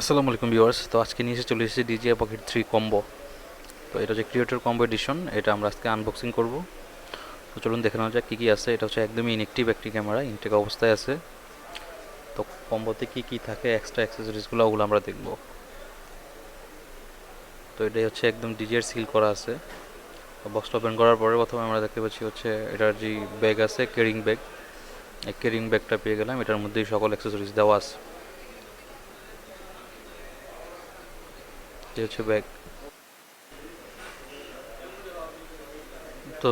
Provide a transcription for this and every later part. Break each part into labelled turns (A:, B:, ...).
A: আসসালামু আলাইকুম ভিউয়ার্স। তো আজকে নিয়ে এসে চলে এসেছি ডিজিআই পকেট থ্রি কম্বো তো এটা হচ্ছে ক্রিয়েটর কম্বো এডিশন এটা আমরা আজকে আনবক্সিং করব। তো চলুন দেখে নেওয়া যাক কী কী আছে। এটা হচ্ছে একদমই ইনএক্টিভ একটি ক্যামেরা ইনটেক অবস্থায় আছে। তো কম্বোতে কী কী থাকে এক্সট্রা অ্যাক্সেসরিজগুলো ওগুলো আমরা দেখব। তো এটাই হচ্ছে একদম ডিজিআর সিল করা আছে। বক্সটা ওপেন করার পরে প্রথমে আমরা দেখতে পাচ্ছি হচ্ছে এটার যে ব্যাগ আছে কেরিং ব্যাগ এই কেরিং ব্যাগটা পেয়ে গেলাম। এটার মধ্যেই সকল অ্যাক্সেসরিজ দেওয়া আছে। এই হচ্ছে ব্যাগ তো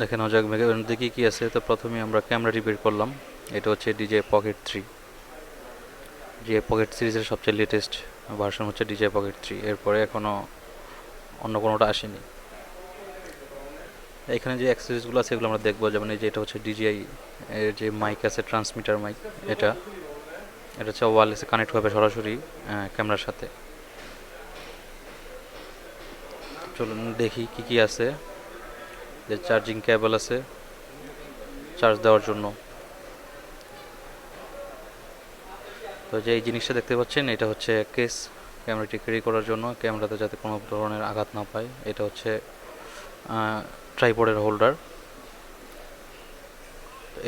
A: দেখে নেওয়া যাক ব্যাগের মধ্যে কী আছে? তো প্রথমে আমরা ক্যামেরাটি বের করলাম। এটা হচ্ছে ডিজে পকেট থ্রি। যে পকেট সিরিজের সবচেয়ে লেটেস্ট ভার্সন হচ্ছে ডিজে পকেট থ্রি। এরপরে এখনও অন্য কোনোটা আসেনি। এখানে যে অ্যাক্সেসরিজগুলো আছে, এগুলো আমরা দেখব। যেমন এই যে এটা হচ্ছে ডিজিআই এর যে মাইক আছে ট্রান্সমিটার মাইক এটা। এটা হচ্ছে ওয়ারলেসে কানেক্ট হবে সরাসরি ক্যামেরার সাথে। চলুন দেখি কি কি আছে। যে চার্জিং কেবল আছে চার্জ দেওয়ার জন্য। তো যে এই জিনিসটা দেখতে পাচ্ছেন, এটা হচ্ছে কেস ক্যামেরাটি ক্যারি করার জন্য ক্যামেরাতে যাতে কোনো ধরনের আঘাত না পায়। এটা হচ্ছে ট্রাইপডের হোল্ডার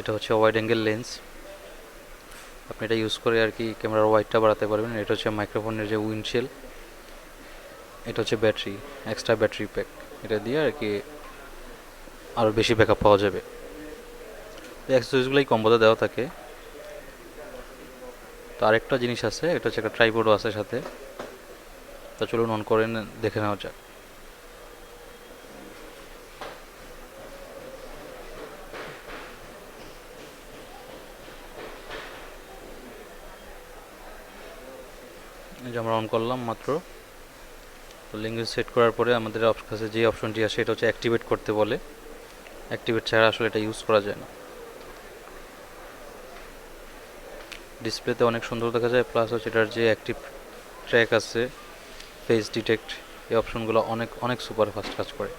A: এটা হচ্ছে ওয়াইড অ্যাঙ্গেল লেন্স আপনি এটা ইউজ করে আর কি ক্যামেরার ওয়াইডটা বাড়াতে পারবেন। এটা হচ্ছে মাইক্রোফোনের যে উইন্ডশেল এটা হচ্ছে ব্যাটারি এক্সট্রা ব্যাটারি প্যাক এটা দিয়ে আর কি আরও বেশি ব্যাকআপ পাওয়া যাবে। অ্যাক্সেসরিজগুলোই কম্বোতে দেওয়া থাকে। তো আরেকটা জিনিস আছে, এটা হচ্ছে একটা ট্রাইপোডও আছে সাথে। তা চলুন অন করে দেখে নেওয়া যাক। যে আমরা অন করলাম মাত্র। তো ল্যাঙ্গুয়েজ সেট করার পরে আমাদের কাছে যে অপশনটি আসে, এটা হচ্ছে অ্যাক্টিভেট করতে বলে। অ্যাক্টিভেট ছাড়া আসলে এটা ইউজ করা যায় না। ডিসপ্লেতে অনেক সুন্দর দেখা যায় প্লাস হচ্ছে এটার যে অ্যাক্টিভ ট্র্যাক আছে ফেস ডিটেক্ট এই অপশনগুলো অনেক অনেক সুপার ফাস্ট কাজ করে।